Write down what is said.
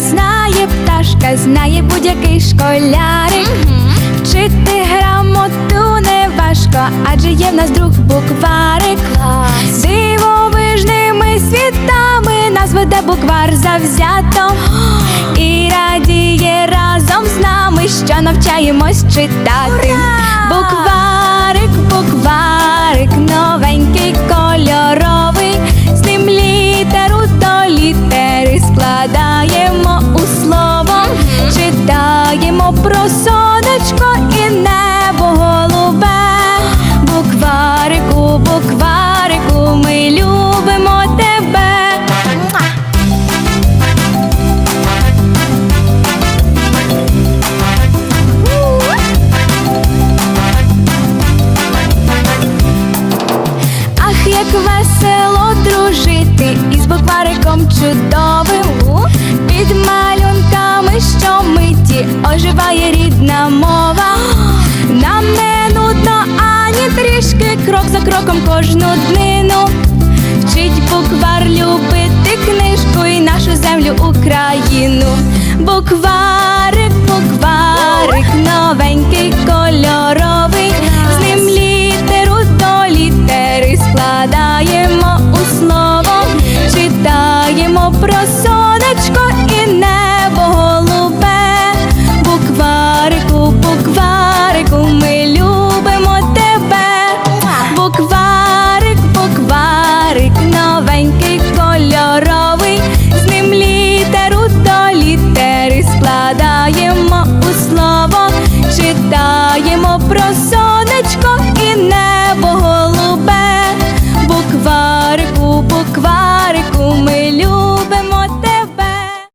знає пташка, знає будь-який школярик. Вчити грамоту не важко, адже є в нас друг букварик. Дивовижними світами нас веде буквар завзято і радіє разом з нами, що навчаємось читати. Букварик, про сонечко і небо голубе. Букварику, букварику, ми любимо тебе. Ах, як весело дружити із буквариком чудовим, мова. Нам не ані трішки, крок за кроком кожну днину. Вчить буквар любити книжку і нашу землю Україну. Букварик, Знаємо про сонечко і не.